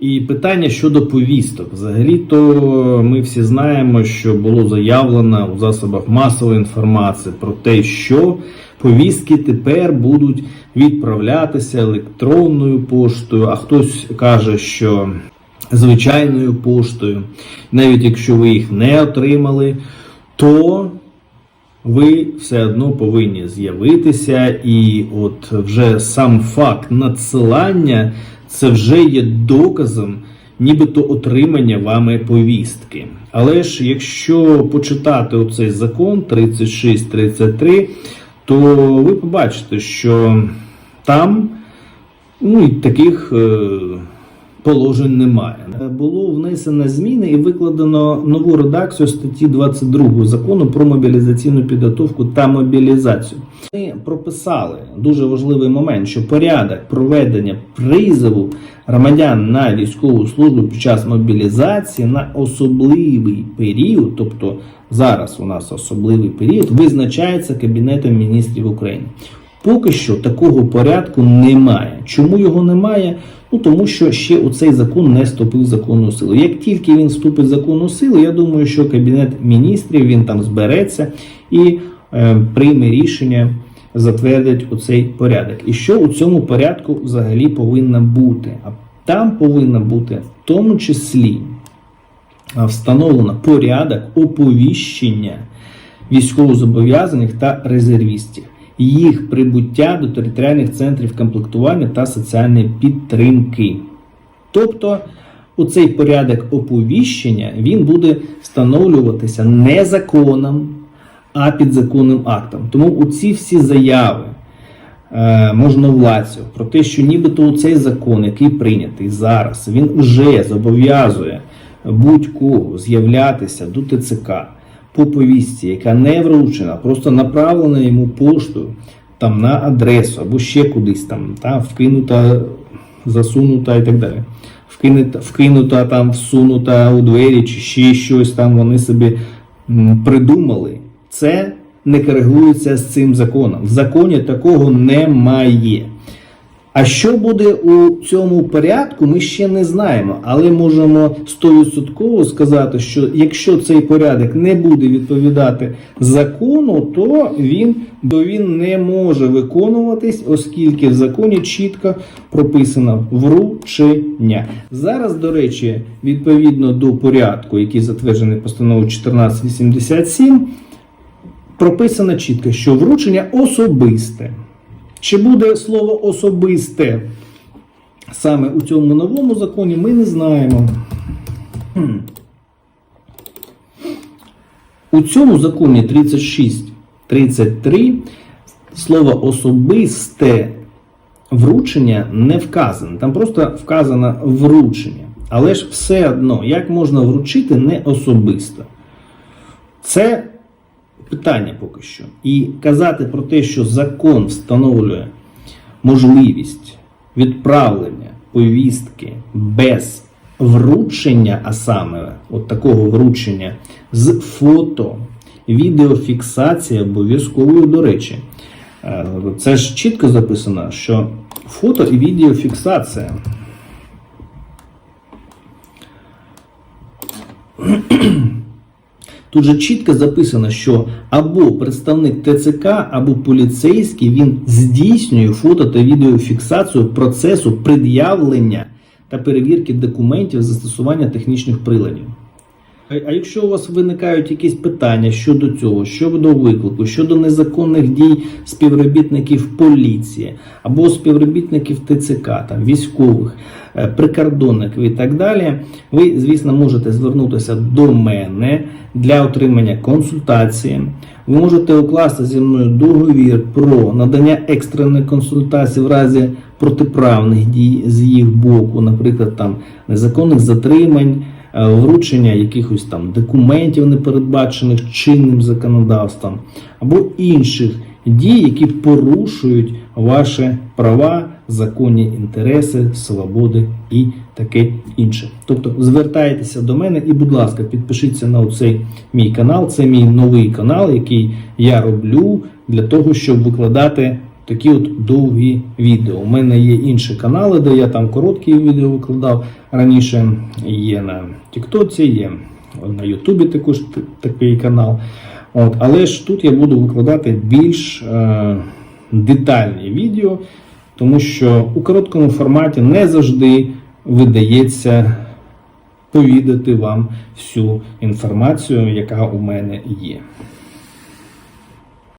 І питання щодо повісток. Взагалі-то ми всі знаємо, що було заявлено у засобах масової інформації про те, що повістки тепер будуть відправлятися електронною поштою, а хтось каже, що звичайною поштою. Навіть якщо ви їх не отримали, то ви все одно повинні з'явитися, і от вже сам факт надсилання це вже є доказом, нібито отримання вами повістки. Але ж якщо почитати оцей закон 3633, то ви побачите, що там ну, і таких е, положень немає. Було внесено зміни і викладено нову редакцію статті 22 закону про мобілізаційну підготовку та мобілізацію. Ми прописали дуже важливий момент, що порядок проведення призову громадян на військову службу під час мобілізації на особливий період, тобто зараз у нас особливий період, визначається Кабінетом міністрів України. Поки що такого порядку немає. Чому його немає? Ну тому що ще у цей закон не вступив законну силу. Як тільки він вступить в законну силу, я думаю, що кабінет міністрів він там збереться і е, прийме рішення, затвердить оцей порядок. І що у цьому порядку взагалі повинно бути? А там повинно бути в тому числі встановлено порядок оповіщення військовозобов'язаних та резервістів, їх прибуття до територіальних центрів комплектування та соціальної підтримки. Тобто, оцей порядок оповіщення він буде встановлюватися не законом, а підзаконним актом. Тому у ці всі заяви е, можновладців про те, що нібито цей закон, який прийнятий зараз, він вже зобов'язує будь-кого з'являтися до ТЦК по повістці, яка не вручена, просто направлена йому поштою там на адресу або ще кудись там, та, вкинута, засунута і так далі. Вкинута, вкинута там, всунута у двері чи ще щось там вони собі придумали. Це не коригується з цим законом. В законі такого немає. А що буде у цьому порядку, ми ще не знаємо, але можемо 100% сказати, що якщо цей порядок не буде відповідати закону, то він, то він не може виконуватись, оскільки в законі чітко прописано вручення. Зараз, до речі, відповідно до порядку, який затверджений постановою 1487, прописано чітко, що вручення особисте. Чи буде слово особисте саме у цьому новому законі, ми не знаємо. У цьому законі 36.33 слово особисте вручення не вказане. Там просто вказано вручення. Але ж все одно, як можна вручити не особисто? Це питання поки що. І казати про те, що закон встановлює можливість відправлення повістки без вручення, а саме от такого вручення з фото, відеофіксація обов'язковою, до речі. Е, Це ж чітко записано, що фото і відеофіксація. Тут же чітко записано, що або представник ТЦК, або поліцейський він здійснює фото та відеофіксацію процесу пред'явлення та перевірки документів застосування технічних приладів. А якщо у вас виникають якісь питання щодо цього, щодо виклику, щодо незаконних дій співробітників поліції або співробітників ТЦК, там, військових, е, прикордонників і так далі, ви, звісно, можете звернутися до мене для отримання консультації. Ви можете укласти зі мною договір про надання екстреної консультації в разі протиправних дій з їх боку, наприклад, там незаконних затримань вручення якихось там документів, не передбачених чинним законодавством, або інших дій, які порушують ваші права, законні інтереси, свободи і таке інше. Тобто звертайтеся до мене і, будь ласка, підпишіться на цей мій канал. Це мій новий канал, який я роблю для того, щоб викладати такі от довгі відео. У мене є інші канали, де я там короткі відео викладав раніше. Є на Тіктоці, є на Ютубі також такий канал. От, але ж тут я буду викладати більш е, детальні відео, тому що у короткому форматі не завжди видається повідати вам всю інформацію, яка у мене є.